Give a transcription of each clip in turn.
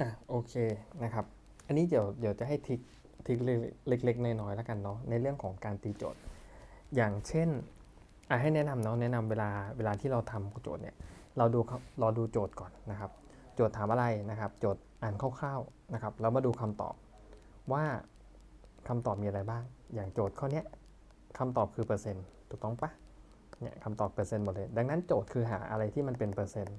อะโอเคนะครับ อันนี้เดี๋ยวเดี๋ยวจะให้ทิกทิกเล็กๆน้อยๆแล้วกันเนาะในเรื่องของการตีโจทย์ อย่างเช่นอะให้แนะนำเนาะแนะนำเวลาเวลาที่เราทำโจทย์เนี่ยเราดูรับเราดูโจทย์ก่อนนะครับ โจทย์ถามอะไรนะครับ โจทย์อ่านคร่าวๆนะครับแล้วมาดูคำตอบว่าคำตอบมีอะไรบ้าง อย่างโจทย์ข้อนี้ยคำตอบคือเปอร์เซ็นต์ถูกต้องปะเนี่ยคำตอบเปอร์เซ็นต์หมดเลย ดังนั้นโจทย์คือหาอะไรที่มันเป็นเปอร์เซ็นต์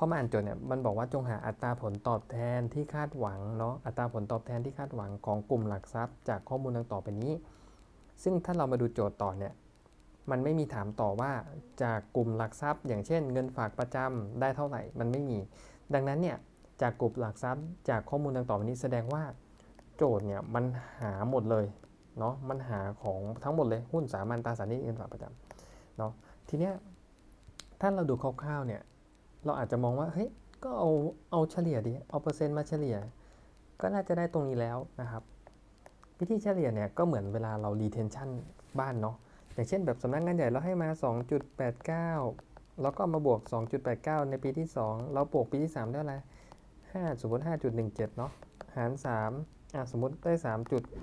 พอมาอ่านโจทย์เนี่ยมันบอกว่าจงหาอัตราผลตอบแทนที่คาดหวังเนาะอัตราผลตอบแทนที่คาดหวังของกลุ่มหลักทรัพย์ จากข้อมูลดังต่อไปนี้ ซึ่งถ้าเรามาดูโจทย์ต่อเนี่ยมันไม่มีถามต่อว่าจากกลุ่มหลักทรัพย์ อย่างเช่น เงินฝากประจำได้เท่าไหร่มันไม่มี ดังนั้นเนี่ยจากกลุ่มหลักทรัพย์ จากข้อมูลดังต่อไปนี้แสดงว่าโจทย์เนี่ยมันหาหมดเลยเนาะมันหาของทั้งหมดเลยหุ้นสามัญตราสารหนี้เงินฝากประจำเนาะทีเนี้ยถ้าเราดูคร่าวๆเนี่ย เราอาจจะมองว่าเฮ้ยก็เอาเอาเฉลี่ยดิเอาเปอร์เซ็นต์มาเฉลี่ย ก็น่าจะได้ตรงนี้แล้วนะครับ วิธีเฉลี่ยเนี่ยก็เหมือนเวลาเรา retention บ้านเนาะอย่างเช่นแบบสำนักงานใหญ่เราให้มา 2.89 แล้วก็มาบวก 2.89 ในปีที่ 2 เราบวกปีที่ 3 ได้อะไร5สมมติ5.17 เนาะหาร 3อะสมมติได้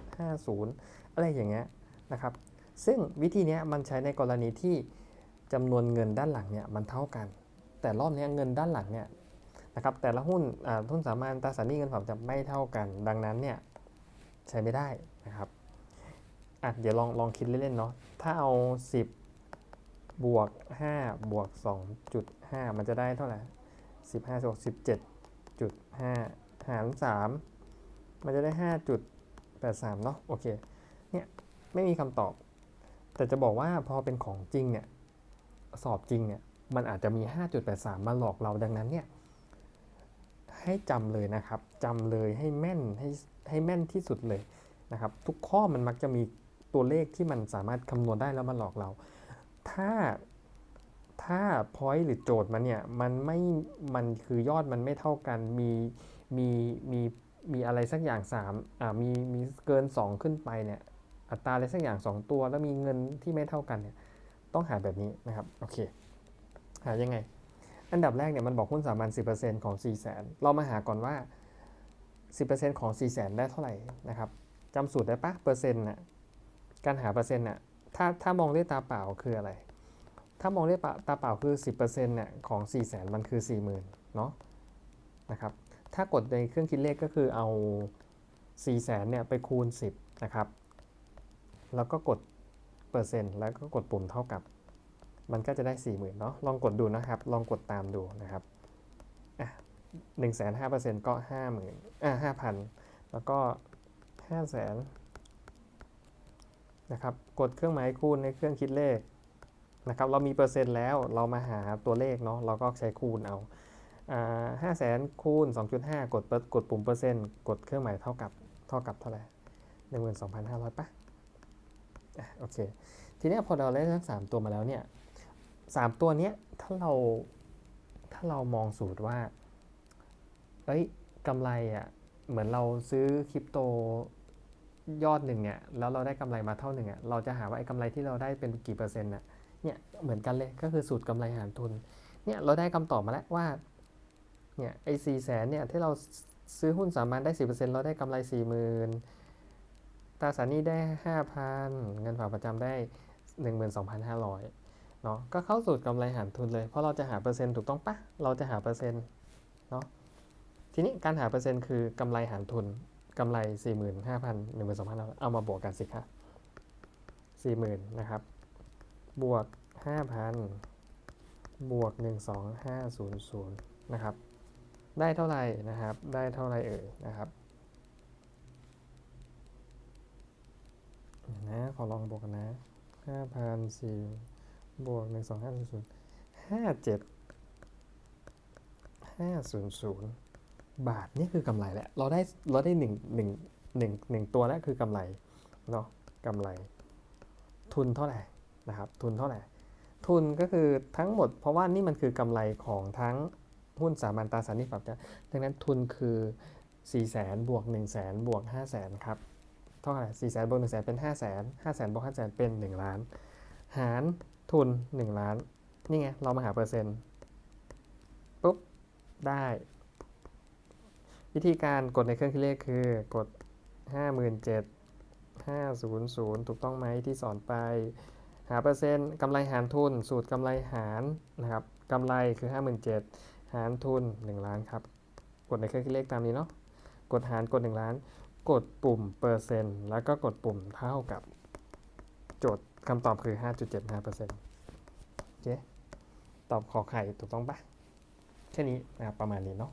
3.50 อะไรอย่างเงี้ยนะครับ ซึ่งวิธีเนี้ยมันใช้ในกรณีที่จำนวนเงินด้านหลังเนี่ยมันเท่ากัน แต่รอบนี้เงินด้านหลังเนี่ยนะครับแต่ละหุ้นหุ้นสามัญตราสารหนี้เงินฝากจะไม่เท่ากัน ดังนั้นเนี่ยใช้ไม่ได้นะครับอะเดี๋ยวลองลองคิดเล่นๆเนาะถ้าเอา 10 บวก 5 บวก 2.5 มันจะได้เท่าไหร่15บวก17.5 หาร 3 มันจะได้ 5.83 เนาะโอเคเนี่ยไม่มีคำตอบ แต่จะบอกว่าพอเป็นของจริงเนี่ย สอบจริงเนี่ย มันอาจจะมี 5.83 มาหลอกเราดังนั้นเนี่ยให้จำเลยนะครับจำเลยให้แม่นให้ให้แม่นที่สุดเลยนะครับ ทุกข้อมันมักจะมีตัวเลขที่มันสามารถคำนวณได้แล้วมาหลอกเรา ถ้าถ้า point หรือโจทย์มันเนี่ยมันไม่มันคือยอดมันไม่เท่ากันมีมีมีมีอะไรสักอย่าง3อ่ามีมีเกิน 2 ขึ้นไปเนี่ยอัตราอะไรสักอย่าง 2 ตัว แล้วมีเงินที่ไม่เท่ากันเนี่ยต้องหาแบบนี้นะครับโอเค หายังไง อันดับแรกเนี่ยมันบอกหุ้นสามัญ10%ของ 4 0 0 0 0 0เรามาหาก่อนว่า 10%ของ 4 0 0 0 0 0ได้เท่าไหร่นะครับจำสูตรได้ปะเปอร์เซ็นต์น่ะการหาเปอร์เซ็นต์น่ะถ้าถ้ามองด้วยตาเปล่าคืออะไร ถ้ามองด้วยตาเปล่าคือ 10%เนี่ยของ 4 0 0 0 0 0มันคือ 40,000เนาะนะครับถ้ากดในเครื่องคิดเลขก็คือเอา 4 0 0 0 0 0เนี่ยไปคูณ 10 นะครับ แล้วก็กดเปอร์เซ็นต์ แล้วก็กดปุ่มเท่ากับ มันก็จะได้ 40,000เนาะลองกดดูนะครับ ลองกดตามดูนะครับอะหนึ่งแสนห้าเปอร์เซ็นต์ก็ห้าหมื่นอะห้าพันแล้วก็ห้าแสนนะครับกดเครื่องหมายคูณในเครื่องคิดเลขนะครับเรามีเปอร์เซ็นต์แล้วเรามาหาตัวเลขเนาะเราก็ใช้คูณเอาห้าแสนคูณ 2.5 กดกดปุ่มเปอร์เซ็นต์กดเครื่องหมายเท่ากับเท่ากับเท่าไหร่หนึ่งหมื่นสองพันห้าร้อยปะอะโอเค ทีนี้พอเราได้ทั้งสามตัวมาแล้วเนี่ย สามตัวเนี้ยถ้าเราถ้าเรามองสูตรว่า เอ้ยกำไรอะ่ะ เหมือนเราซื้อคริปโตยอดหนึ่งเนี่ย แล้วเราได้กำไรมาเท่าหนึ่งอะ เราจะหาว่าไอ้กำไรที่เราได้เป็นกี่เปอร์เซ็นต์น่ะ เนี่ยเหมือนกันเลย ก็คือสูตรกำไรหารทุน เนี่ยเราได้คำตอบมาแล้วว่า เนี่ยไอ้สี่แสนเนี่ยที่เราซื้อหุ้นสามัญได้สิบเปอร์เซ็นต์เราได้กำไรสี่หมื่นตราสารหนี้ได้ห้าพันเงินฝากประจำได้หนึ่งหมื่นสองพันห้าร้อย เนาะก็เข้าสูตรกำไรหารทุนเลย เพราะเราจะหาเปอร์เซ็นต์ถูกต้องปะเราจะหาเปอร์เซ็นต์เนาะทีนี้การหาเปอร์เซ็นต์คือกำไรหารทุนกำไร 45,000 12,000เอามาบวกกันสิครับ40,000นะครับบวก 5,000 บวก 12500 นะครับ ได้เท่าไหร่นะครับ ได้เท่าไหร่เอ่ยนะครับนะขอลองบวกกันนะ 5,000 4 บวก12500 57 500บาทนี่คือกำไรแหละ เราได้เราได้หนึ่งหนึ่งหนึ่งหนึ่งตัวแล้วคือกำไรเนาะกำไร ทุนเท่าไหร่นะครับ ทุนเท่าไหร่ ทุนก็คือทั้งหมด เพราะว่านี่มันคือกำไรของทั้งหุ้นสามัญตราสารหนี้ฝับจะดังนั้นทุนคือ4ี่แสนบวก1นึ่งแสนบวก5้าแสนครับ เท่าไหร่สี่แสนบวกหนึ่งแสนเป็น5้าแสนห้าแสนบวกห้าแสนเป็น 1 ล้าน หาร ทุน 1 ล้าน นี่ไง เรามาหาเปอร์เซ็นต์ ปุ๊บ ได้ วิธีการกดในเครื่องคิดเลขคือกด 57 500 ถูกต้องไหมที่สอนไป หาเปอร์เซ็นต์กำไรหารทุน สูตรกำไรหารนะครับกำไรคือ 57 หารทุน 1 ล้านครับ กดในเครื่องคิดเลขตามนี้เนาะ กดหารกด 1 ล้าน กดปุ่มเปอร์เซ็นต์ แล้วก็กดปุ่มเท่ากับจทย์ คำตอบคือ 5.75%โอเค ตอบขอไข่ถูกต้องปะแค่นี้นะครับประมาณนี้เนาะ